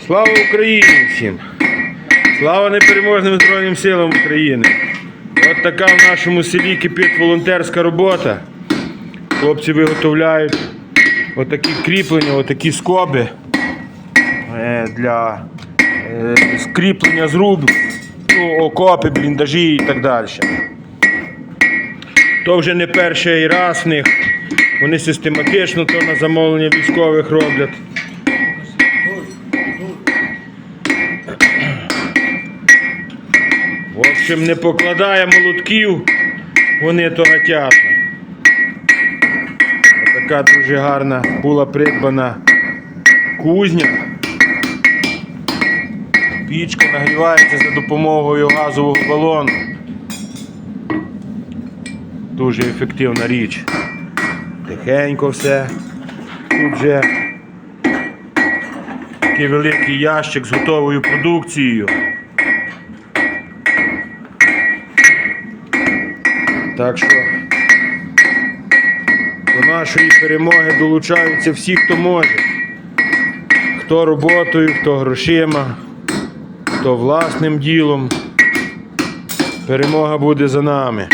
Слава Україні всім! Слава непереможним Збройним силам України! От така в нашому селі кипить волонтерська робота. Хлопці виготовляють отакі кріплення, отакі скоби е, для е, скріплення зруб, ну, окопи, бліндажі і так далі. То вже не перший раз в них. Вони систематично то на замовлення військових роблять. Общем, не покладає молотків, вони то гатять. Така дуже гарна була придбана кузня. Пічка нагрівається за допомогою газового балону. Дуже ефективна річ. Тихенько все. Тут вже такий великий ящик з готовою продукцією. Так що до нашої перемоги долучаються всі, хто може. Хто роботою, хто грошима, хто власним ділом. Перемога буде за нами.